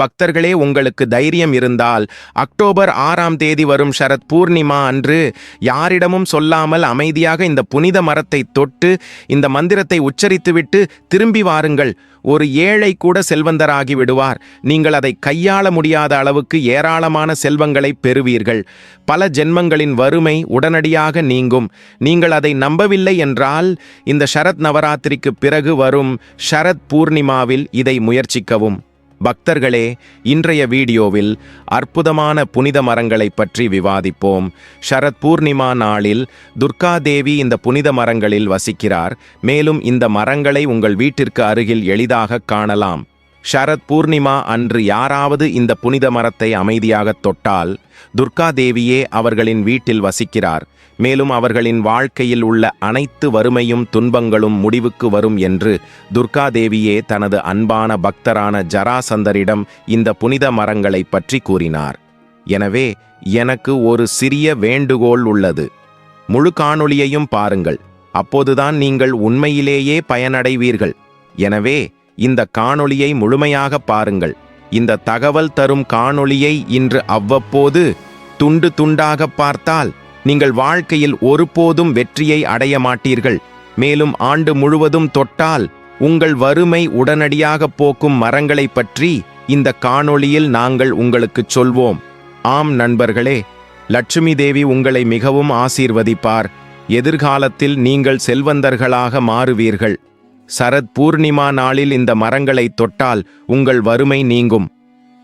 பக்தர்களே உங்களுக்கு தைரியம் இருந்தால் அக்டோபர் ஆறாம் தேதி வரும் சரத் பூர்ணிமா அன்று யாரிடமும் சொல்லாமல் அமைதியாக இந்த புனித மரத்தை தொட்டு இந்த மந்திரத்தை உச்சரித்துவிட்டு திரும்பி வாருங்கள். ஒரு ஏழை கூட செல்வந்தராகி விடுவார். நீங்கள் அதை கையாள முடியாத அளவுக்கு ஏராளமான செல்வங்களை பெறுவீர்கள். பல ஜென்மங்களின் வறுமை உடனடியாக நீங்கும். நீங்கள் அதை நம்பவில்லை என்றால் இந்த சரத் நவராத்திரிக்கு பிறகு வரும் சரத் பூர்ணிமாவில் இதை முயற்சிக்கவும். பக்தர்களே இன்றைய வீடியோவில் அற்புதமான புனித மரங்களைப் பற்றி விவாதிப்போம். ஷரத் பூர்ணிமா நாளில் துர்கா தேவி இந்த புனித மரங்களில் வசிக்கிறார். மேலும் இந்த மரங்களை உங்கள் வீட்டிற்கு அருகில் எளிதாக காணலாம். ஷரத் பூர்ணிமா அன்று யாராவது இந்த புனித மரத்தை அமைதியாகத் தொட்டால் துர்கா தேவியே அவர்களின் வீட்டில் வசிக்கிறார். மேலும் அவர்களின் வாழ்க்கையில் உள்ள அனைத்து வறுமையும் துன்பங்களும் முடிவுக்கு வரும் என்று துர்கா தேவியே தனது அன்பான பக்தரான ஜராசந்தரிடம் இந்த புனித மரங்களைப் பற்றி கூறினார். எனவே எனக்கு ஒரு சிறிய வேண்டுகோள் உள்ளது. முழு காணொளியையும் பாருங்கள். அப்போதுதான் நீங்கள் உண்மையிலேயே பயனடைவீர்கள். எனவே இந்த காணொளியை முழுமையாக பாருங்கள். இந்த தகவல் தரும் காணொளியை இன்று அவ்வப்போது துண்டு துண்டாக பார்த்தால் நீங்கள் வாழ்க்கையில் ஒருபோதும் வெற்றியை அடைய மாட்டீர்கள். மேலும் ஆண்டு முழுவதும் தொட்டால் உங்கள் வறுமை உடனடியாக போக்கும் மரங்களைப் பற்றி இந்த காணொளியில் நாங்கள் உங்களுக்குச் சொல்வோம். ஆம் நண்பர்களே லட்சுமி தேவி உங்களை மிகவும் ஆசீர்வதிப்பார். எதிர்காலத்தில் நீங்கள் செல்வந்தர்களாக மாறுவீர்கள். சரத் பூர்ணிமா நாளில் இந்த மரங்களை தொட்டால் உங்கள் வறுமை நீங்கும்.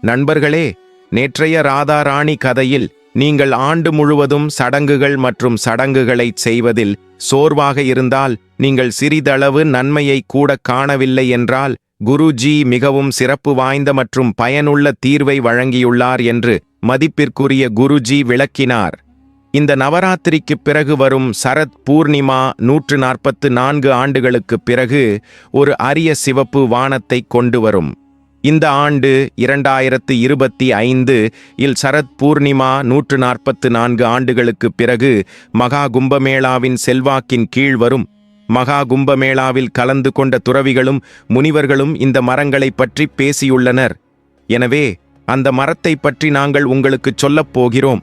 நண்பர்களே நேற்றைய ராதா ராணி கதையில் நீங்கள் ஆண்டு முழுவதும் சடங்குகள் மற்றும் சடங்குகளை செய்வதில் சோர்வாக இருந்தால் நீங்கள் சிறிதளவு நன்மையை கூட காணவில்லை என்றால் குருஜி மிகவும் சிறப்பு வாய்ந்த மற்றும் பயனுள்ள தீர்வை வழங்கியுள்ளார் என்று மதிப்பிற்குரிய குருஜி விளக்கினார். இந்த நவராத்திரிக்குப் பிறகு வரும் சரத் பூர்ணிமா நூற்று நாற்பத்து நான்கு ஆண்டுகளுக்குப் பிறகு ஒரு அரிய சிவப்பு வானத்தை கொண்டு வரும். இந்த ஆண்டு இரண்டாயிரத்து இருபத்தி ஐந்து இல் சரத் பூர்ணிமா நூற்று நாற்பத்து நான்கு ஆண்டுகளுக்குப் பிறகு மகா கும்பமேளாவின் செல்வாக்கின் கீழ் வரும். மகா கும்பமேளாவில் கலந்து கொண்ட துறவிகளும் முனிவர்களும் இந்த மரங்களைப் பற்றி பேசியுள்ளனர். எனவே அந்த மரத்தை பற்றி நாங்கள் உங்களுக்குச் சொல்லப் போகிறோம்.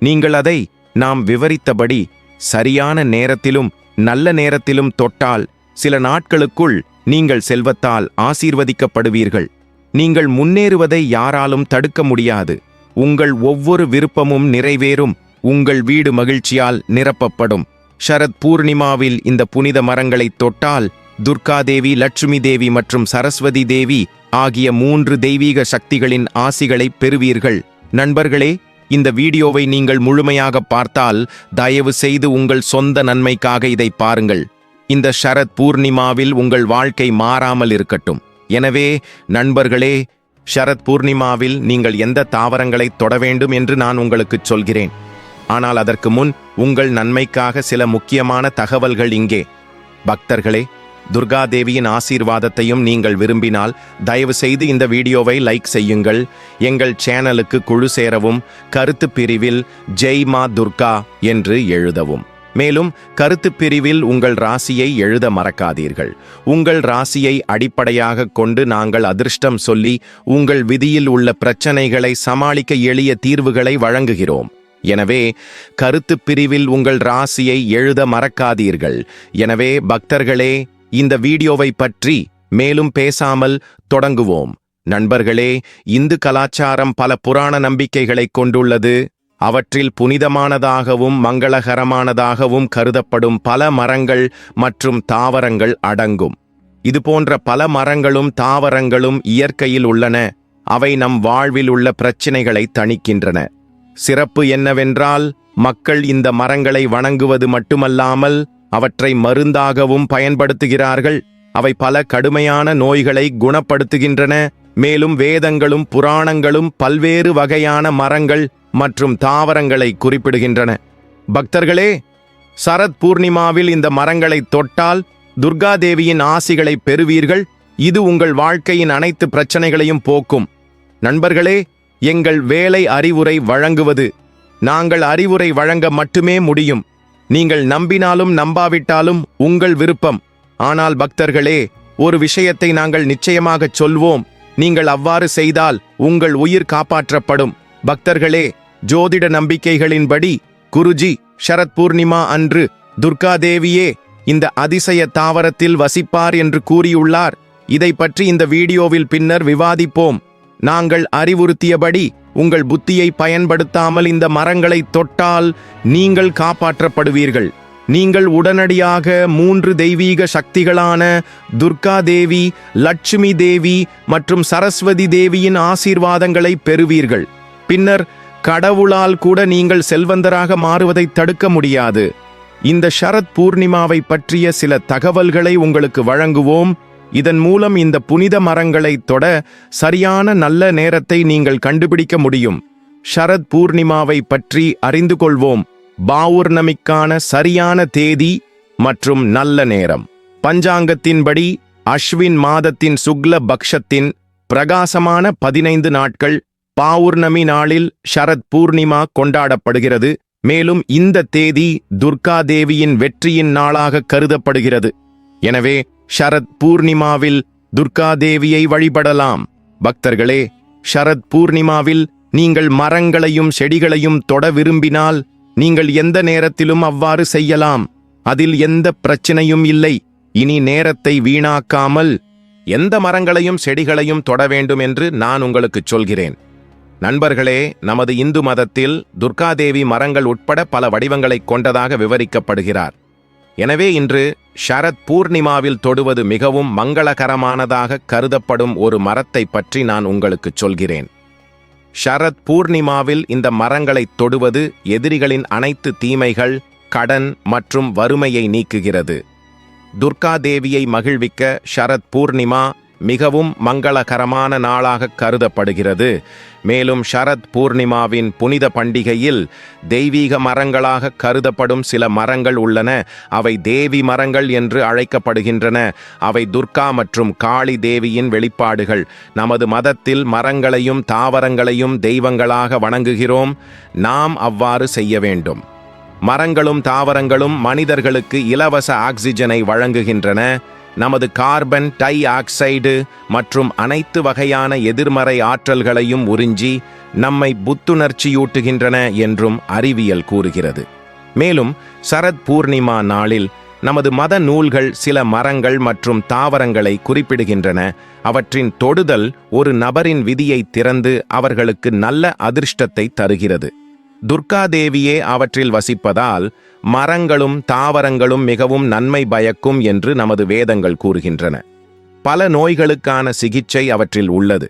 நீங்கள் அதை நாம் விவரித்தபடி சரியான நேரத்திலும் நல்ல நேரத்திலும் தொட்டால் சில நாட்களுக்குள் நீங்கள் செல்வத்தால் ஆசீர்வதிக்கப்படுவீர்கள். நீங்கள் முன்னேறுவதை யாராலும் தடுக்க முடியாது. உங்கள் ஒவ்வொரு விருப்பமும் நிறைவேறும். உங்கள் வீடு மகிழ்ச்சியால் நிரப்பப்படும். ஷரத் பூர்ணிமாவில் இந்த புனித மரங்களை தொட்டால் துர்காதேவி லட்சுமி தேவி மற்றும் சரஸ்வதி தேவி ஆகிய மூன்று தெய்வீக சக்திகளின் ஆசிகளை பெறுவீர்கள். நண்பர்களே இந்த வீடியோவை நீங்கள் முழுமையாக பார்த்தால் தயவு செய்து உங்கள் சொந்த நன்மைக்காக இதை பாருங்கள். இந்த ஷரத் பூர்ணிமாவில் உங்கள் வாழ்க்கை மாறாமல் இருக்கட்டும். எனவே நண்பர்களே ஷரத் பூர்ணிமாவில் நீங்கள் எந்த தாவரங்களை தொட வேண்டும் என்று நான் உங்களுக்குச் சொல்கிறேன். ஆனால் அதற்கு முன் உங்கள் நன்மைக்காக சில முக்கியமான தகவல்கள் இங்கே. பக்தர்களே துர்காதேவியின் ஆசீர்வாதத்தையும் நீங்கள் விரும்பினால் தயவு செய்து இந்த வீடியோவை லைக் செய்யுங்கள். எங்கள் சேனலுக்கு குழு சேரவும் கருத்து பிரிவில் ஜெய் மா துர்கா என்று எழுதவும். மேலும் கருத்து பிரிவில் உங்கள் ராசியை எழுத மறக்காதீர்கள். உங்கள் ராசியை அடிப்படையாக கொண்டு நாங்கள் அதிர்ஷ்டம் சொல்லி உங்கள் விதியில் உள்ள பிரச்சனைகளை சமாளிக்க எளிய தீர்வுகளை வழங்குகிறோம். எனவே கருத்து பிரிவில் உங்கள் ராசியை எழுத மறக்காதீர்கள். எனவே பக்தர்களே இந்த வீடியோவை பற்றி மேலும் பேசாமல் தொடங்குவோம். நண்பர்களே இந்து கலாச்சாரம் பல புராண நம்பிக்கைகளை கொண்டுள்ளது. அவற்றில் புனிதமானதாகவும் மங்களகரமானதாகவும் கருதப்படும் பல மரங்கள் மற்றும் தாவரங்கள் அடங்கும். இதுபோன்ற பல மரங்களும் தாவரங்களும் இயற்கையில் உள்ளன. அவை நம் வாழ்வில் உள்ள பிரச்சினைகளை தணிக்கின்றன. சிறப்பு என்னவென்றால் மக்கள் இந்த மரங்களை வணங்குவது மட்டுமல்லாமல் அவற்றை மருந்தாகவும் பயன்படுத்துகிறார்கள். அவை பல கடுமையான நோய்களை குணப்படுத்துகின்றன. மேலும் வேதங்களும் புராணங்களும் பல்வேறு வகையான மரங்கள் மற்றும் தாவரங்களை குறிப்பிடுகின்றன. பக்தர்களே சரத் பூர்ணிமாவில் இந்த மரங்களை தொட்டால் துர்காதேவியின் ஆசிகளை பெறுவீர்கள். இது உங்கள் வாழ்க்கையின் அனைத்து பிரச்சனைகளையும் போக்கும். நண்பர்களே எங்கள் வேலை அறிவுரை வழங்குவது. நாங்கள் அறிவுரை வழங்க மட்டுமே முடியும். நீங்கள் நம்பினாலும் நம்பாவிட்டாலும் உங்கள் விருப்பம். ஆனால் பக்தர்களே ஒரு விஷயத்தை நாங்கள் நிச்சயமாகச் சொல்வோம். நீங்கள் அவ்வாறு செய்தால் உங்கள் உயிர் காப்பாற்றப்படும். பக்தர்களே ஜோதிட நம்பிக்கைகளின்படி குருஜி ஷரத் பூர்ணிமா அன்று துர்காதேவியே இந்த அதிசய தாவரத்தில் வசிப்பார் என்று கூறியுள்ளார். இதை பற்றி இந்த வீடியோவில் பின்னர் விவாதிப்போம். நாங்கள் அறிவுறுத்தியபடி உங்கள் புத்தியை பயன்படுத்தாமல் இந்த மரங்களை தொட்டால் நீங்கள் காப்பாற்றப்படுவீர்கள். நீங்கள் உடனடியாக மூன்று தெய்வீக சக்திகளான துர்கா தேவி லட்சுமி தேவி மற்றும் சரஸ்வதி தேவியின் ஆசீர்வாதங்களை பெறுவீர்கள். பின்னர் கடவுளால் கூட நீங்கள் செல்வந்தராக மாறுவதை தடுக்க முடியாது. இந்த ஷரத் பூர்ணிமாவை பற்றிய சில தகவல்களை உங்களுக்கு வழங்குவோம். இதன் மூலம் இந்த புனித மரங்களை தொட சரியான நல்ல நேரத்தை நீங்கள் கண்டுபிடிக்க முடியும். ஷரத் பூர்ணிமாவை பற்றி அறிந்து கொள்வோம். பௌர்ணமிக்கான சரியான தேதி மற்றும் நல்ல நேரம். பஞ்சாங்கத்தின்படி அஸ்வின் மாதத்தின் சுக்ல பக்ஷத்தின் பிரகாசமான பதினைந்து நாட்கள் பௌர்ணமி நாளில் ஷரத் பூர்ணிமா கொண்டாடப்படுகிறது. மேலும் இந்த தேதி துர்கா தேவியின் வெற்றியின் நாளாக கருதப்படுகிறது. எனவே ஷரத் பூர்ணிமாவில் துர்கா தேவியை வழிபடலாம். பக்தர்களே ஷரத் பூர்ணிமாவில் நீங்கள் மரங்களையும் செடிகளையும் தொட விரும்பினால் நீங்கள் எந்த நேரத்திலும் அவ்வாறு செய்யலாம். அதில் எந்த பிரச்சனையும் இல்லை. இனி நேரத்தை வீணாக்காமல் எந்த மரங்களையும் செடிகளையும் தொட வேண்டும் என்று நான் உங்களுக்கு சொல்கிறேன். நண்பர்களே நமது இந்து மதத்தில் துர்காதேவி மரங்கள் உட்பட பல வடிவங்களை கொண்டதாக விவரிக்கப்படுகிறார். எனவே இன்று ஷரத் பூர்ணிமாவில் தொடுவது மிகவும் மங்களகரமானதாக கருதப்படும் ஒரு மரத்தை பற்றி நான் உங்களுக்கு சொல்கிறேன். ஷரத் பூர்ணிமாவில் இந்த மரங்களை தொடுவது எதிரிகளின் அனைத்து தீமைகள் கடன் மற்றும் வறுமையை நீக்குகிறது. துர்கா தேவியை மகிழ்விக்க ஷரத் பூர்ணிமா மிகவும் மங்களகரமான நாளாக கருதப்படுகிறது. மேலும் ஷரத் பூர்ணிமாவின் புனித பண்டிகையில் தெய்வீக மரங்களாக கருதப்படும் சில மரங்கள் உள்ளன. அவை தேவி மரங்கள் என்று அழைக்கப்படுகின்றன. அவை துர்கா மற்றும் காளி தேவியின் வெளிப்பாடுகள். நமது மதத்தில் மரங்களையும் தாவரங்களையும் தெய்வங்களாக வணங்குகிறோம். நாம் அவ்வாறு செய்ய வேண்டும். மரங்களும் தாவரங்களும் மனிதர்களுக்கு இலவச ஆக்சிஜனை வழங்குகின்றன. நமது கார்பன் டை ஆக்சைடு மற்றும் அனைத்து வகையான எதிர்மறை ஆற்றல்களையும் உறிஞ்சி நம்மை புத்துணர்ச்சியூட்டுகின்றன என்றும் அறிவியல் கூறுகிறது. மேலும் சரத் பூர்ணிமா நாளில் நமது மத நூல்கள் சில மரங்கள் மற்றும் தாவரங்களை குறிப்பிடுகின்றன. அவற்றின் தொடுதல் ஒரு நபரின் விதியை திறந்து அவர்களுக்கு நல்ல அதிர்ஷ்டத்தை தருகிறது. துர்காதேவியே அவற்றில் வசிப்பதால் மரங்களும் தாவரங்களும் மிகவும் நன்மை பயக்கும் என்று நமது வேதங்கள் கூறுகின்றன. பல நோய்களுக்கான சிகிச்சை அவற்றில் உள்ளது.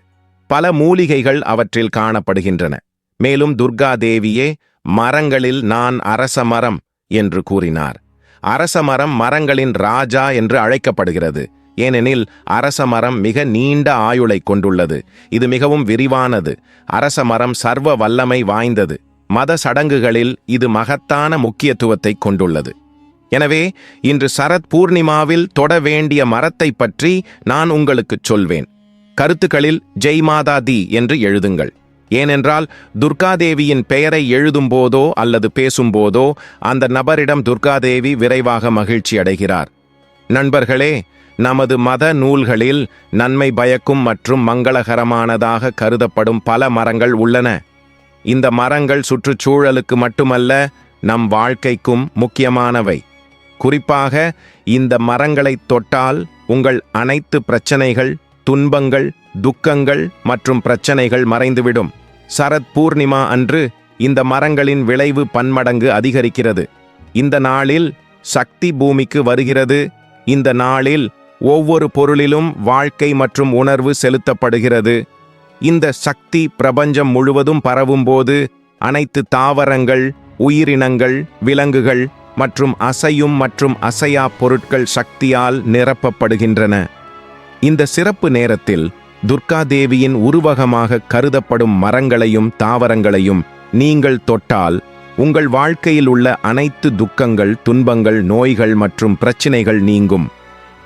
பல மூலிகைகள் அவற்றில் காணப்படுகின்றன. மேலும் துர்கா தேவியே மரங்களில் நான் அரச மரம் என்று கூறினார். அரச மரம் மரங்களின் ராஜா என்று அழைக்கப்படுகிறது. ஏனெனில் அரச மரம் மிக நீண்ட ஆயுளை கொண்டுள்ளது. இது மிகவும் விரிவானது. அரச மரம் சர்வ வல்லமை வாய்ந்தது. மத சடங்குகளில் இது மகத்தான முக்கியத்துவத்தை கொண்டுள்ளது. எனவே இன்று சரத் பூர்ணிமாவில் தொட வேண்டிய மரத்தை பற்றி நான் உங்களுக்குச் சொல்வேன். கருத்துக்களில் ஜெய் மாதா தி என்று எழுதுங்கள். ஏனென்றால் துர்காதேவியின் பெயரை எழுதும்போதோ அல்லது பேசும்போதோ அந்த நபரிடம் துர்காதேவி விரைவாக மகிழ்ச்சி அடைகிறார். நண்பர்களே நமது மத நூல்களில் நன்மை பயக்கும் மற்றும் மங்களகரமானதாக கருதப்படும் பல மரங்கள் உள்ளன. இந்த மரங்கள் சுற்றுச்சூழலுக்கு மட்டுமல்ல நம் வாழ்க்கைக்கும் முக்கியமானவை. குறிப்பாக இந்த மரங்களை தொட்டால் உங்கள் அனைத்து பிரச்சனைகள் துன்பங்கள் துக்கங்கள் மற்றும் பிரச்சனைகள் மறைந்துவிடும். சரத் பூர்ணிமா அன்று இந்த மரங்களின் விளைவு பன்மடங்கு அதிகரிக்கிறது. இந்த நாளில் சக்தி பூமிக்கு வருகிறது. இந்த நாளில் ஒவ்வொரு பொருளிலும் வாழ்க்கை மற்றும் உணர்வு செலுத்தப்படுகிறது. இந்த சக்தி பிரபஞ்சம் முழுவதும் பரவும்போது அனைத்து தாவரங்கள் உயிரினங்கள் விலங்குகள் மற்றும் அசையும் மற்றும் அசையா பொருட்கள் சக்தியால் நிரப்பப்படுகின்றன. இந்த சிறப்பு நேரத்தில் துர்கா தேவியின் உருவகமாக கருதப்படும் மரங்களையும் தாவரங்களையும் நீங்கள் தொட்டால் உங்கள் வாழ்க்கையில் உள்ள அனைத்து துக்கங்கள் துன்பங்கள் நோய்கள் மற்றும் பிரச்சினைகள் நீங்கும்.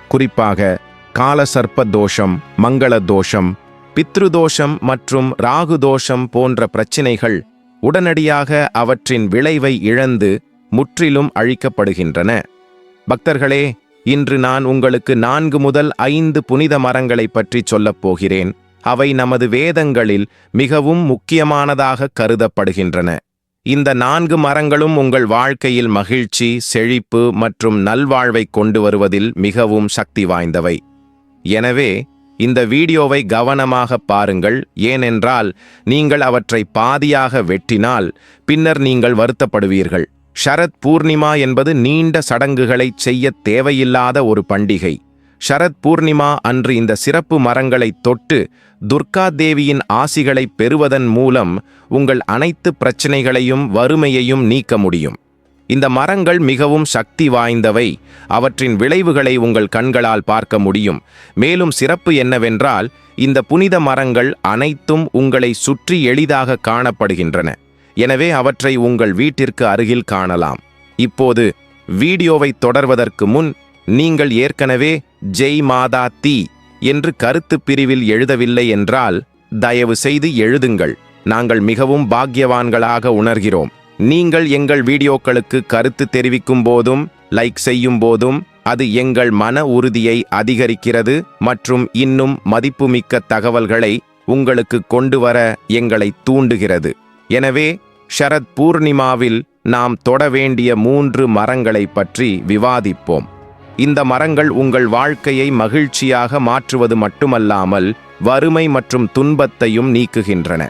குறிப்பாக காலசர்ப்ப தோஷம் மங்கள தோஷம் பித்ருதோஷம் மற்றும் ராகு தோஷம் போன்ற பிரச்சினைகள் உடனடியாக அவற்றின் விளைவை இழந்து முற்றிலும் அழிக்கப்படுகின்றன. பக்தர்களே இன்று நான் உங்களுக்கு நான்கு முதல் ஐந்து புனித மரங்களை பற்றி சொல்லப் போகிறேன். அவை நமது வேதங்களில் மிகவும் முக்கியமானதாக கருதப்படுகின்றன. இந்த நான்கு மரங்களும் உங்கள் வாழ்க்கையில் மகிழ்ச்சி செழிப்பு மற்றும் நல்வாழ்வை கொண்டு வருவதில் மிகவும் சக்தி வாய்ந்தவை. எனவே இந்த வீடியோவை கவனமாக பாருங்கள். ஏனென்றால் நீங்கள் அவற்றை பாதியாக வெட்டினால் பின்னர் நீங்கள் வருத்தப்படுவீர்கள். ஷரத் பூர்ணிமா என்பது நீண்ட சடங்குகளைச் செய்ய தேவையில்லாத ஒரு பண்டிகை. ஷரத் பூர்ணிமா அன்று இந்த சிறப்பு மரங்களைத் தொட்டு துர்கா தேவியின் ஆசிகளை பெறுவதன் மூலம் உங்கள் அனைத்து பிரச்சனைகளையும் வறுமையையும் நீக்க முடியும். இந்த மரங்கள் மிகவும் சக்தி வாய்ந்தவை. அவற்றின் விளைவுகளை உங்கள் கண்களால் பார்க்க முடியும். மேலும் சிறப்பு என்னவென்றால் இந்த புனித மரங்கள் அனைத்தும் உங்களை சுற்றி எளிதாக காணப்படுகின்றன. எனவே அவற்றை உங்கள் வீட்டிற்கு அருகில் காணலாம். இப்போது வீடியோவை தொடர்வதற்கு முன் நீங்கள் ஏற்கனவே ஜெய் மாதா தி என்று கருத்து பிரிவில் எழுதவில்லை என்றால் தயவு செய்து எழுதுங்கள். நாங்கள் மிகவும் பாக்கியவான்களாக உணர்கிறோம். நீங்கள் எங்கள் வீடியோக்களுக்கு கருத்து தெரிவிக்கும் போதும் லைக் செய்யும் போதும் அது எங்கள் மன உறுதியை அதிகரிக்கிறது மற்றும் இன்னும் மதிப்புமிக்க தகவல்களை உங்களுக்கு கொண்டு வர எங்களை தூண்டுகிறது. எனவே ஷரத் பூர்ணிமாவில் நாம் தொட வேண்டிய மூன்று மரங்களை பற்றி விவாதிப்போம். இந்த மரங்கள் உங்கள் வாழ்க்கையை மகிழ்ச்சியாக மாற்றுவது மட்டுமல்லாமல் வறுமை மற்றும் துன்பத்தையும் நீக்குகின்றன.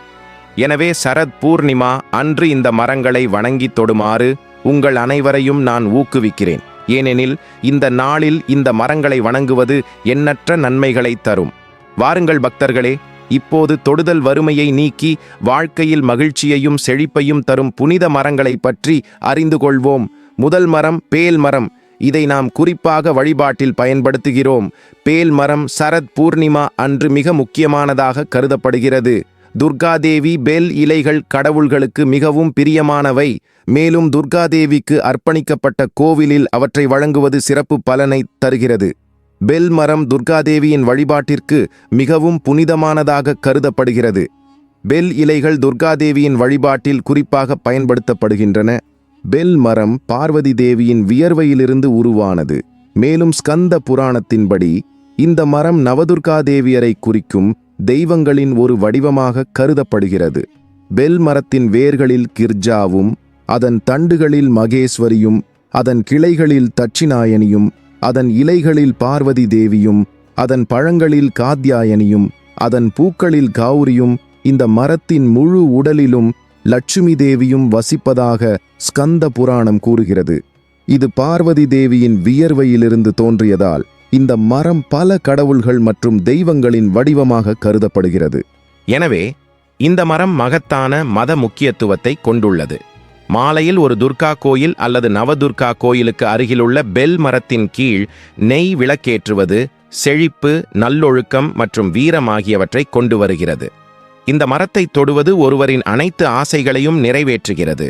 எனவே சரத் பூர்ணிமா அன்று இந்த மரங்களை வணங்கித் தொடுமாறு உங்கள் அனைவரையும் நான் ஊக்குவிக்கிறேன். ஏனெனில் இந்த நாளில் இந்த மரங்களை வணங்குவது எண்ணற்ற நன்மைகளை தரும். வாருங்கள் பக்தர்களே இப்போது தொடுதல் வறுமையை நீக்கி வாழ்க்கையில் மகிழ்ச்சியையும் செழிப்பையும் தரும் புனித மரங்களை பற்றி அறிந்து கொள்வோம். முதல் மரம் பேல் மரம். இதை நாம் குறிப்பாக வழிபாட்டில் பயன்படுத்துகிறோம். பேல் மரம் சரத் பூர்ணிமா அன்று மிக முக்கியமானதாக கருதப்படுகிறது. துர்காதேவி பெல் இலைகள் கடவுள்களுக்கு மிகவும் பிரியமானவை. மேலும் துர்காதேவிக்கு அர்ப்பணிக்கப்பட்ட கோவிலில் அவற்றை வழங்குவது சிறப்பு பலனை தருகிறது. பெல் மரம் துர்காதேவியின் வழிபாட்டிற்கு மிகவும் புனிதமானதாக கருதப்படுகிறது. பெல் இலைகள் துர்காதேவியின் வழிபாட்டில் குறிப்பாக பயன்படுத்தப்படுகின்றன. பெல் மரம் பார்வதி தேவியின் வியர்வையிலிருந்து உருவானது. மேலும் ஸ்கந்த புராணத்தின்படி இந்த மரம் நவதுர்கா தேவியரை குறிக்கும் தெய்வங்களின் ஒரு வடிவமாக கருதப்படுகிறது. பெல் மரத்தின் வேர்களில் கிர்ஜாவும் அதன் தண்டுகளில் மகேஸ்வரியும் அதன் கிளைகளில் தட்சிணாயனியும் அதன் இலைகளில் பார்வதி தேவியும் அதன் பழங்களில் காத்யாயனியும் அதன் பூக்களில் கௌரியும் இந்த மரத்தின் முழு உடலிலும் லட்சுமி தேவியும் வசிப்பதாக ஸ்கந்த புராணம் கூறுகிறது. இது பார்வதி தேவியின் வியர்வையிலிருந்து தோன்றியதால் இந்த மரம் பல கடவுள்கள் மற்றும் தெய்வங்களின் வடிவமாக கருதப்படுகிறது. எனவே இந்த மரம் மகத்தான மத முக்கியத்துவத்தை கொண்டுள்ளது. மாலையில் ஒரு துர்கா கோயில் அல்லது நவதுர்கா கோயிலுக்கு அருகிலுள்ள பெல் மரத்தின் கீழ் நெய் விளக்கேற்றுவது செழிப்பு நல்லொழுக்கம் மற்றும் வீரம் ஆகியவற்றை கொண்டு வருகிறது. இந்த மரத்தை தொடுவது ஒருவரின் அனைத்து ஆசைகளையும் நிறைவேற்றுகிறது.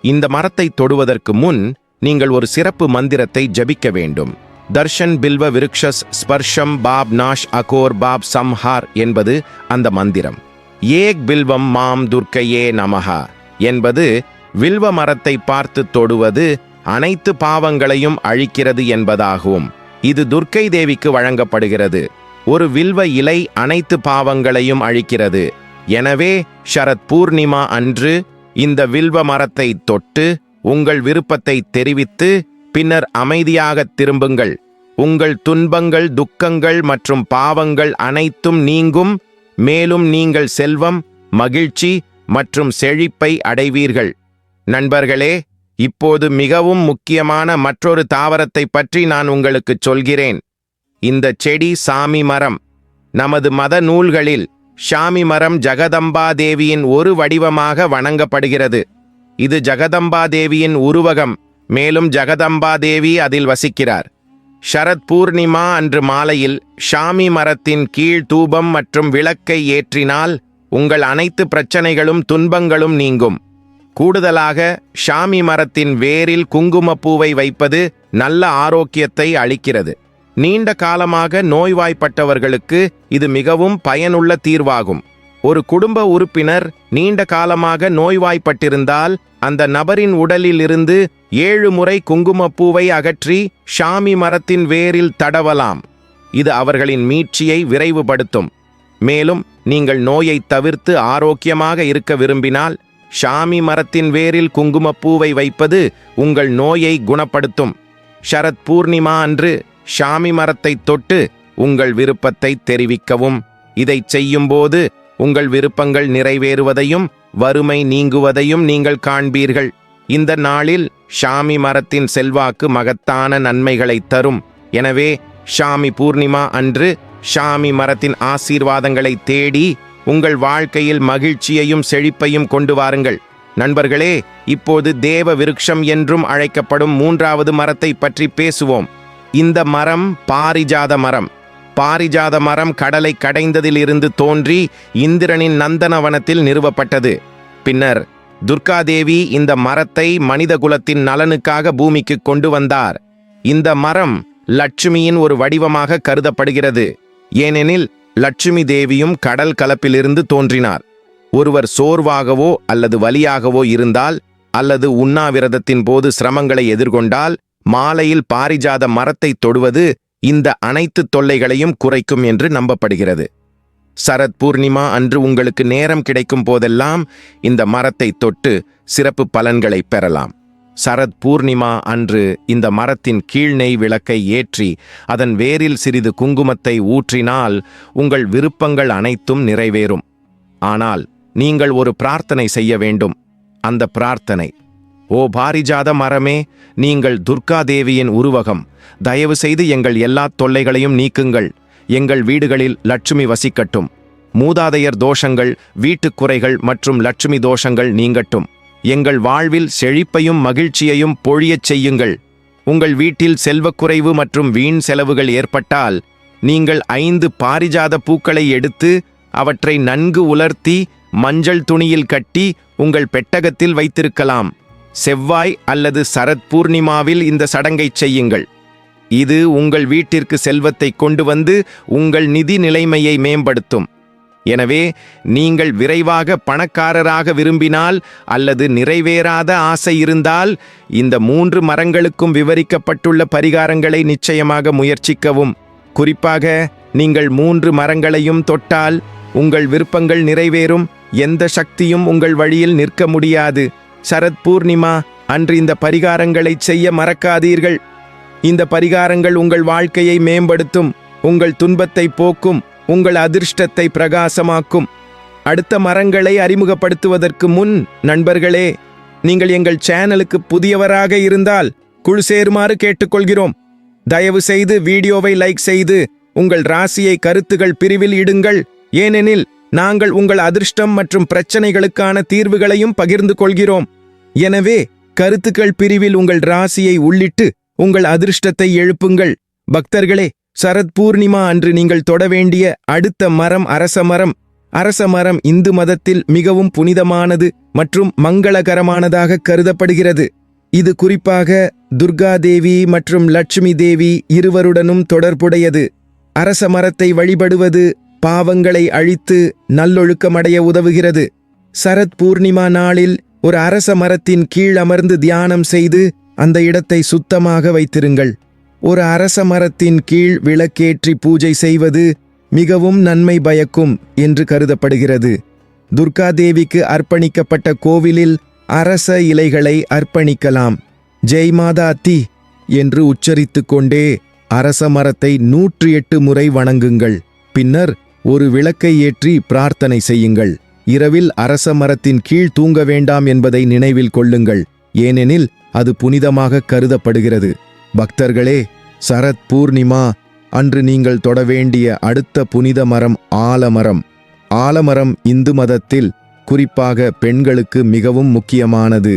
இந்த மரத்தை தொடுவதற்கு முன் நீங்கள் ஒரு சிறப்பு மந்திரத்தை ஜபிக்க வேண்டும். தர்ஷன் பில்வ விருக்ஷஸ் ஸ்பர்ஷம் பாப் நாஷ் அகோர் பாப் சம்ஹார் என்பது அந்த மந்திரம். ஏக் பில்வம் மாம் துர்க்கையே நமஹா என்பது வில்வ மரத்தை பார்த்து தொடுவது அனைத்து பாவங்களையும் அழிக்கிறது என்பதாகும். இது துர்க்கை தேவிக்கு வழங்கப்படுகிறது. ஒரு வில்வ இலை அனைத்து பாவங்களையும் அழிக்கிறது. எனவே ஷரத் பூர்ணிமா அன்று இந்த வில்வ மரத்தை தொட்டு உங்கள் விருப்பத்தை தெரிவித்து பின்னர் அமைதியாக திரும்புங்கள். உங்கள் துன்பங்கள் துக்கங்கள் மற்றும் பாவங்கள் அனைத்தும் நீங்கும். மேலும் நீங்கள் செல்வம் மகிழ்ச்சி மற்றும் செழிப்பை அடைவீர்கள். நண்பர்களே இப்போது மிகவும் முக்கியமான மற்றொரு தாவரத்தை பற்றி நான் உங்களுக்குச் சொல்கிறேன். இந்த செடி சாமி மரம். நமது மத நூல்களில் ஷாமி மரம் ஜகதம்பா தேவியின் ஒரு வடிவமாக வணங்கப்படுகிறது. இது ஜகதம்பா தேவியின் உருவகம். மேலும் ஜகதம்பா தேவி அதில் வசிக்கிறார். ஷரத் பூர்ணிமா அன்று மாலையில் ஷாமி மரத்தின் கீழ் தூபம் மற்றும் விளக்கை ஏற்றினால் உங்கள் அனைத்து பிரச்சனைகளும் துன்பங்களும் நீங்கும். கூடுதலாக ஷாமி மரத்தின் வேரில் குங்குமப்பூவை வைப்பது நல்ல ஆரோக்கியத்தை அளிக்கிறது. நீண்ட காலமாக நோய்வாய்ப்பட்டவர்களுக்கு இது மிகவும் பயனுள்ள தீர்வாகும். ஒரு குடும்ப உறுப்பினர் நீண்ட காலமாக நோய்வாய்ப்பட்டிருந்தால் அந்த நபரின் உடலில் இருந்து ஏழு முறை குங்குமப்பூவை அகற்றி ஷாமி மரத்தின் வேரில் தடவலாம். இது அவர்களின் மீட்சியை விரைவுபடுத்தும். மேலும் நீங்கள் நோயை தவிர்த்து ஆரோக்கியமாக இருக்க விரும்பினால் ஷாமி மரத்தின் வேரில் குங்குமப்பூவை வைப்பது உங்கள் நோயை குணப்படுத்தும். ஷரத் பூர்ணிமா அன்று ஷாமி மரத்தை தொட்டு உங்கள் விருப்பத்தை தெரிவிக்கவும். இதை செய்யும்போது உங்கள் விருப்பங்கள் நிறைவேறுவதையும் வறுமை நீங்குவதையும் நீங்கள் காண்பீர்கள். இந்த நாளில் ஷாமி மரத்தின் செல்வாக்கு மகத்தான நன்மைகளை தரும். எனவே ஷாமி பூர்ணிமா அன்று ஷாமி மரத்தின் ஆசீர்வாதங்களை தேடி உங்கள் வாழ்க்கையில் மகிழ்ச்சியையும் செழிப்பையும் கொண்டு வாருங்கள். நண்பர்களே இப்போது தேவ விருட்சம் என்றும் அழைக்கப்படும் மூன்றாவது மரத்தை பற்றி பேசுவோம். இந்த மரம் பாரிஜாத மரம். பாரிஜாத மரம் கடலை கடைந்ததிலிருந்து தோன்றி இந்திரனின் நந்தனவனத்தில் நிறுவப்பட்டது. பின்னர் துர்காதேவி இந்த மரத்தை மனித குலத்தின் நலனுக்காக பூமிக்கு கொண்டு வந்தார். இந்த மரம் லட்சுமியின் ஒரு வடிவமாக கருதப்படுகிறது. ஏனெனில் லட்சுமி தேவியும் கடல் கலப்பிலிருந்து தோன்றினார். ஒருவர் சோர்வாகவோ அல்லது வலியாகவோ இருந்தால் அல்லது உண்ணாவிரதத்தின் போது சிரமங்களை எதிர்கொண்டால் மாலையில் பாரிஜாத மரத்தை தொடுவது இந்த அனைத்து தொல்லைகளையும் குறைக்கும் என்று நம்பப்படுகிறது. சரத் பூர்ணிமா அன்று உங்களுக்கு நேரம் கிடைக்கும் போதெல்லாம் இந்த மரத்தை தொட்டு சிறப்பு பலன்களை பெறலாம். சரத் பூர்ணிமா அன்று இந்த மரத்தின் கீழ்நெய் விளக்கை ஏற்றி அதன் வேரில் சிறிது குங்குமத்தை ஊற்றினால் உங்கள் விருப்பங்கள் அனைத்தும் நிறைவேறும். ஆனால் நீங்கள் ஒரு பிரார்த்தனை செய்ய வேண்டும். அந்த பிரார்த்தனை ஓ பாரிஜாத மரமே நீங்கள் துர்கா தேவியின் உருவகம். தயவு செய்து எங்கள் எல்லா தொல்லைகளையும் நீக்குங்கள். எங்கள் வீடுகளில் லட்சுமி வசிக்கட்டும். மூதாதையர் தோஷங்கள் வீட்டுக் குறைகள் மற்றும் லட்சுமி தோஷங்கள் நீங்கட்டும். எங்கள் வாழ்வில் செழிப்பையும் மகிழ்ச்சியையும் பொழியச் செய்யுங்கள். உங்கள் வீட்டில் செல்வக்குறைவு மற்றும் வீண் செலவுகள் ஏற்பட்டால் நீங்கள் ஐந்து பாரிஜாத பூக்களை எடுத்து அவற்றை நன்கு உலர்த்தி மஞ்சள் துணியில் கட்டி உங்கள் பெட்டகத்தில் வைத்திருக்கலாம். செவ்வாய் அல்லது சரத் பூர்ணிமாவில் இந்த சடங்கை செய்யுங்கள். இது உங்கள் வீட்டிற்கு செல்வத்தை கொண்டு வந்து உங்கள் நிதி நிலைமையை மேம்படுத்தும். எனவே நீங்கள் விரைவாக பணக்காரராக விரும்பினால் அல்லது நிறைவேறாத ஆசை இருந்தால் இந்த மூன்று மரங்களுக்கும் விவரிக்கப்பட்டுள்ள பரிகாரங்களை நிச்சயமாக முயற்சிக்கவும். குறிப்பாக நீங்கள் மூன்று மரங்களையும் தொட்டால் உங்கள் விருப்பங்கள் நிறைவேறும் எந்த சக்தியும் உங்கள் வழியில் நிற்க முடியாது. சரத் பூர்ணிமா அன்று இந்த பரிகாரங்களைச் செய்ய மறக்காதீர்கள். இந்த பரிகாரங்கள் உங்கள் வாழ்க்கையை மேம்படுத்தும் உங்கள் துன்பத்தை போக்கும் உங்கள் அதிர்ஷ்டத்தை பிரகாசமாக்கும். அடுத்த மரங்களை அறிமுகப்படுத்துவதற்கு முன் நண்பர்களே நீங்கள் எங்கள் சேனலுக்கு புதியவராக இருந்தால் குழு சேருமாறு கேட்டுக்கொள்கிறோம். தயவு செய்து வீடியோவை லைக் செய்து உங்கள் ராசியை கருத்துகள் பிரிவில் இடுங்கள். ஏனெனில் நாங்கள் உங்கள் அதிர்ஷ்டம் மற்றும் பிரச்சனைகளுக்கான தீர்வுகளையும் பகிர்ந்து கொள்கிறோம். எனவே கருத்துக்கள் பிரிவில் உங்கள் ராசியை உள்ளிட்டு உங்கள் அதிர்ஷ்டத்தை எழுப்புங்கள். பக்தர்களே சரத் பூர்ணிமா அன்று நீங்கள் தொட வேண்டிய அடுத்த மரம் அரச மரம். அரச மரம் இந்து மதத்தில் மிகவும் புனிதமானது மற்றும் மங்களகரமானதாக கருதப்படுகிறது. இது குறிப்பாக துர்காதேவி மற்றும் லட்சுமி தேவி இருவருடனும் தொடர்புடையது. அரச மரத்தை வழிபடுவது பாவங்களை அழித்து நல்லொழுக்கமடைய உதவுகிறது. சரத் பூர்ணிமா நாளில் ஒரு அரச மரத்தின் கீழ் அமர்ந்து தியானம் செய்து அந்த இடத்தை சுத்தமாக வைத்திருங்கள். ஒரு அரச மரத்தின் கீழ் விளக்கேற்றி பூஜை செய்வது மிகவும் நன்மை பயக்கும் என்று கருதப்படுகிறது. துர்காதேவிக்கு அர்ப்பணிக்கப்பட்ட கோவிலில் அரச இலைகளை அர்ப்பணிக்கலாம். ஜெய் மாதா தி என்று உச்சரித்து கொண்டே அரச மரத்தை நூற்றி எட்டு முறை வணங்குங்கள். பின்னர் ஒரு விளக்கை ஏற்றி பிரார்த்தனை செய்யுங்கள். இரவில் அரச மரத்தின் கீழ் தூங்க வேண்டாம் என்பதை நினைவில் கொள்ளுங்கள். ஏனெனில் அது புனிதமாக கருதப்படுகிறது. பக்தர்களே சரத் பூர்ணிமா அன்று நீங்கள் தொட வேண்டிய அடுத்த புனித மரம் ஆலமரம். ஆலமரம் இந்து மதத்தில் குறிப்பாக பெண்களுக்கு மிகவும் முக்கியமானது.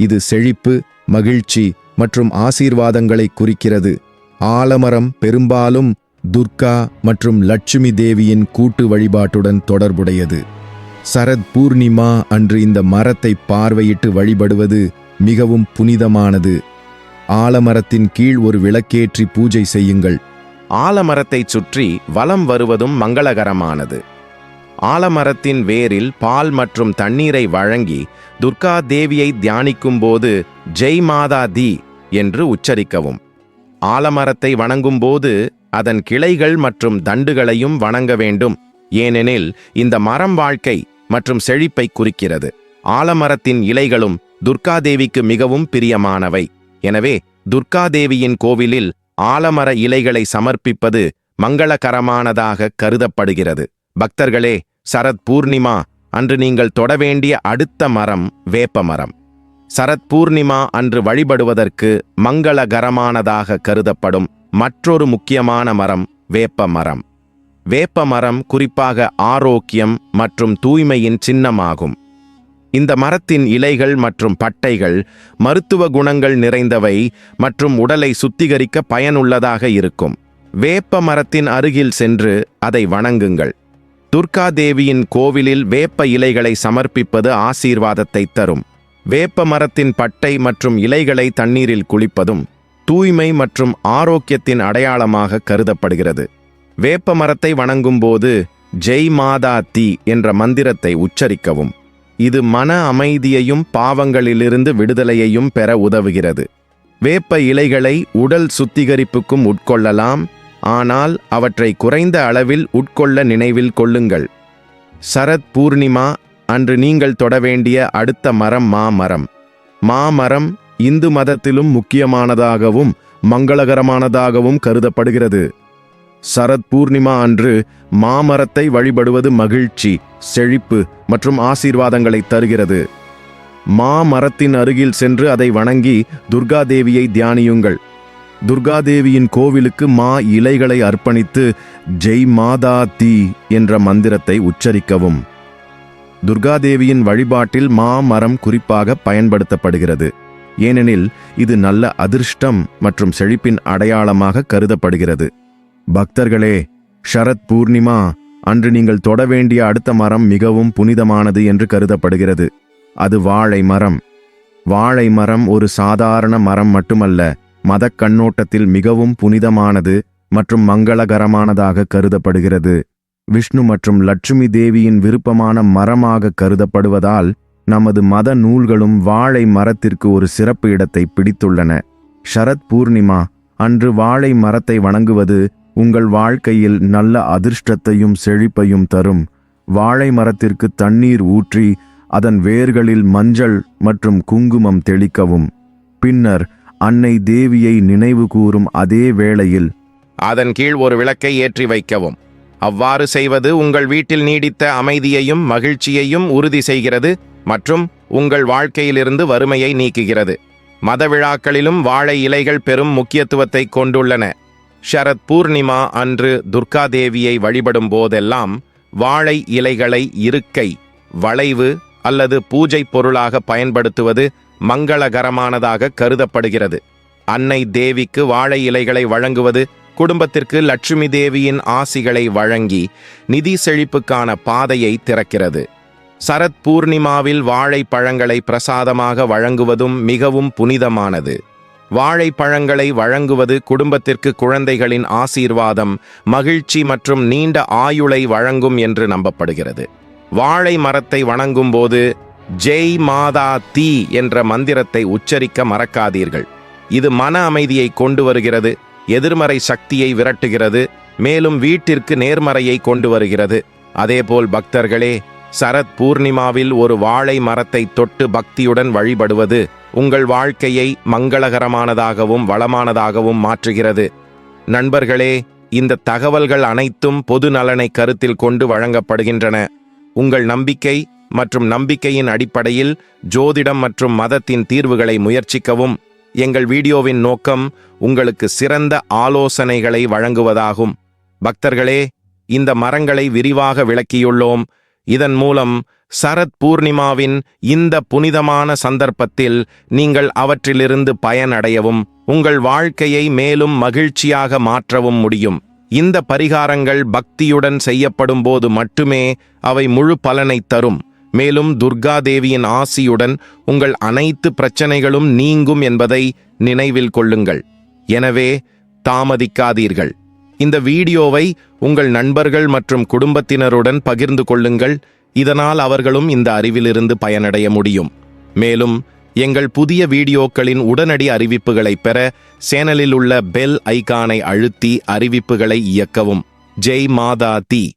இது செழிப்பு மகிழ்ச்சி மற்றும் ஆசீர்வாதங்களை குறிக்கிறது. ஆலமரம் பெரும்பாலும் துர்கா மற்றும் லட்சுமி தேவியின் கூட்டு வழிபாட்டுடன் தொடர்புடையது. சரத் பூர்ணிமா அன்று இந்த மரத்தை பார்வையிட்டு வழிபடுவது மிகவும் புனிதமானது. ஆலமரத்தின் கீழ் ஒரு விளக்கேற்றி பூஜை செய்யுங்கள். ஆலமரத்தைச் சுற்றி வலம் வருவதும் மங்களகரமானது. ஆலமரத்தின் வேரில் பால் மற்றும் தண்ணீரை வழங்கி துர்கா தேவியை தியானிக்கும்போது ஜெய் மாதா தி என்று உச்சரிக்கவும். ஆலமரத்தை வணங்கும் போது அதன் கிளைகள் மற்றும் தண்டுகளையும் வணங்க வேண்டும். ஏனெனில் இந்த மரம் வாழ்க்கை மற்றும் செழிப்பை குறிக்கிறது. ஆலமரத்தின் இலைகளும் துர்காதேவிக்கு மிகவும் பிரியமானவை. எனவே துர்காதேவியின் கோவிலில் ஆலமர இலைகளை சமர்ப்பிப்பது மங்களகரமானதாக கருதப்படுகிறது. பக்தர்களே சரத் பூர்ணிமா அன்று நீங்கள் தொட வேண்டிய அடுத்த மரம் வேப்ப மரம். சரத் பூர்ணிமா அன்று வழிபடுவதற்கு மங்களகரமானதாக கருதப்படும் மற்றொரு முக்கியமான மரம் வேப்ப மரம். வேப்ப மரம் குறிப்பாக ஆரோக்கியம் மற்றும் தூய்மையின் சின்னமாகும். இந்த மரத்தின் இலைகள் மற்றும் பட்டைகள் மருத்துவ குணங்கள் நிறைந்தவை மற்றும் உடலை சுத்திகரிக்க பயனுள்ளதாக இருக்கும். வேப்ப மரத்தின் அருகில் சென்று அதை வணங்குங்கள். துர்கா தேவியின் கோவிலில் வேப்ப இலைகளை சமர்ப்பிப்பது ஆசீர்வாதத்தை தரும். வேப்ப மரத்தின் பட்டை மற்றும் இலைகளை தண்ணீரில் குளிப்பதும் தூய்மை மற்றும் ஆரோக்கியத்தின் அடையாளமாக கருதப்படுகிறது. வேப்ப மரத்தை வணங்கும்போது ஜெய் மாதா தி என்ற மந்திரத்தை உச்சரிக்கவும். இது மன அமைதியையும் பாவங்களிலிருந்து விடுதலையையும் பெற உதவுகிறது. வேப்ப இலைகளை உடல் சுத்திகரிப்புக்கும் உட்கொள்ளலாம் ஆனால் அவற்றை குறைந்த அளவில் உட்கொள்ள நினைவில் கொள்ளுங்கள். சரத் பூர்ணிமா அன்று நீங்கள் தொட வேண்டிய அடுத்த மரம் மாமரம். மாமரம் இந்து மதத்திலும் முக்கியமானதாகவும் மங்களகரமானதாகவும் கருதப்படுகிறது. சரத் பூர்ணிமா அன்று மாமரத்தை வழிபடுவது மகிழ்ச்சி செழிப்பு மற்றும் ஆசீர்வாதங்களை தருகிறது. மாமரத்தின் அருகில் சென்று அதை வணங்கி துர்காதேவியை தியானியுங்கள். துர்காதேவியின் கோவிலுக்கு மா இலைகளை அர்ப்பணித்து ஜெய் மாதா தி என்ற மந்திரத்தை உச்சரிக்கவும். துர்காதேவியின் வழிபாட்டில் மாமரம் குறிப்பாக பயன்படுத்தப்படுகிறது. ஏனெனில் இது நல்ல அதிர்ஷ்டம் மற்றும் செழிப்பின் அடையாளமாக கருதப்படுகிறது. பக்தர்களே ஷரத் பூர்ணிமா அன்று நீங்கள் தொட வேண்டிய அடுத்த மரம் மிகவும் புனிதமானது என்று கருதப்படுகிறது. அது வாழை மரம். வாழை மரம் ஒரு சாதாரண மரம் மட்டுமல்ல மதக் கண்ணோட்டத்தில் மிகவும் புனிதமானது மற்றும் மங்களகரமானதாக கருதப்படுகிறது. விஷ்ணு மற்றும் லட்சுமி தேவியின் விருப்பமான மரமாக கருதப்படுவதால் நமது மத நூல்களும் வாழை மரத்திற்கு ஒரு சிறப்பு இடத்தை பிடித்துள்ளன. ஷரத் பூர்ணிமா அன்று வாழை மரத்தை வணங்குவது உங்கள் வாழ்க்கையில் நல்ல அதிர்ஷ்டத்தையும் செழிப்பையும் தரும். வாழை மரத்திற்கு தண்ணீர் ஊற்றி அதன் வேர்களில் மஞ்சள் மற்றும் குங்குமம் தெளிக்கவும். பின்னர் அன்னை தேவியை நினைவு கூறும் அதே வேளையில் அதன் கீழ் ஒரு விளக்கை ஏற்றி வைக்கவும். அவ்வாறு செய்வது உங்கள் வீட்டில் நீடித்த அமைதியையும் மகிழ்ச்சியையும் உறுதி செய்கிறது. மற்றும் உங்கள் வாழ்க்கையிலிருந்து வறுமையை நீக்குகிறது. மத விழாக்களிலும் வாழை இலைகள் பெரும் முக்கியத்துவத்தை கொண்டுள்ளன. ஷரத் பூர்ணிமா அன்று துர்காதேவியை வழிபடும் போதெல்லாம் வாழை இலைகளை இருக்கை வளைவு அல்லது பூஜை பொருளாக பயன்படுத்துவது மங்களகரமானதாக கருதப்படுகிறது. அன்னை தேவிக்கு வாழை இலைகளை வழங்குவது குடும்பத்திற்கு லட்சுமி தேவியின் ஆசிகளை வழங்கி நிதி செழிப்புக்கான பாதையை திறக்கிறது. சரத் பூர்ணிமாவில் வாழைப்பழங்களை பிரசாதமாக வழங்குவதும் மிகவும் புனிதமானது. வாழைப்பழங்களை வழங்குவது குடும்பத்திற்கு குழந்தைகளின் ஆசீர்வாதம் மகிழ்ச்சி மற்றும் நீண்ட ஆயுளை வழங்கும் என்று நம்பப்படுகிறது. வாழை மரத்தை வணங்கும்போது ஜெய் மாதா தீ என்ற மந்திரத்தை உச்சரிக்க மறக்காதீர்கள். இது மன அமைதியை கொண்டு வருகிறது எதிர்மறை சக்தியை விரட்டுகிறது மேலும் வீட்டிற்கு நேர்மறையை கொண்டு வருகிறது. அதேபோல் பக்தர்களே சரத் பூர்ணிமாவில் ஒரு வாழை மரத்தை தொட்டு பக்தியுடன் வழிபடுவது உங்கள் வாழ்க்கையை மங்களகரமானதாகவும் வளமானதாகவும் மாற்றுகிறது. நண்பர்களே இந்த தகவல்கள் அனைத்தும் பொது நலனை கருத்தில் கொண்டு வழங்கப்படுகின்றன. உங்கள் நம்பிக்கை மற்றும் நம்பிக்கையின் அடிப்படையில் ஜோதிடம் மற்றும் மதத்தின் தீர்வுகளை முயற்சிக்கவும். எங்கள் வீடியோவின் நோக்கம் உங்களுக்கு சிறந்த ஆலோசனைகளை வழங்குவதாகும். பக்தர்களே இந்த மரங்களை விரிவாக விளக்கியுள்ளோம். இதன் மூலம் சரத் பூர்ணிமாவின் இந்த புனிதமான சந்தர்ப்பத்தில் நீங்கள் அவற்றிலிருந்து பயனடையவும் உங்கள் வாழ்க்கையை மேலும் மகிழ்ச்சியாக மாற்றவும் முடியும். இந்த பரிகாரங்கள் பக்தியுடன் செய்யப்படும் போது மட்டுமே அவை முழு பலனை தரும். மேலும் துர்கா தேவியின் ஆசியுடன் உங்கள் அனைத்து பிரச்சனைகளும் நீங்கும் என்பதை நினைவில் கொள்ளுங்கள். எனவே தாமதிக்காதீர்கள். இந்த வீடியோவை உங்கள் நண்பர்கள் மற்றும் குடும்பத்தினருடன் பகிர்ந்து கொள்ளுங்கள். இதனால் அவர்களும் இந்த அறிவிலிருந்து பயனடைய முடியும். மேலும் எங்கள் புதிய வீடியோக்களின் உடனடி அறிவிப்புகளை பெற சேனலில் உள்ள பெல் ஐகானை அழுத்தி அறிவிப்புகளை இயக்கவும். ஜெய் மாதா தி.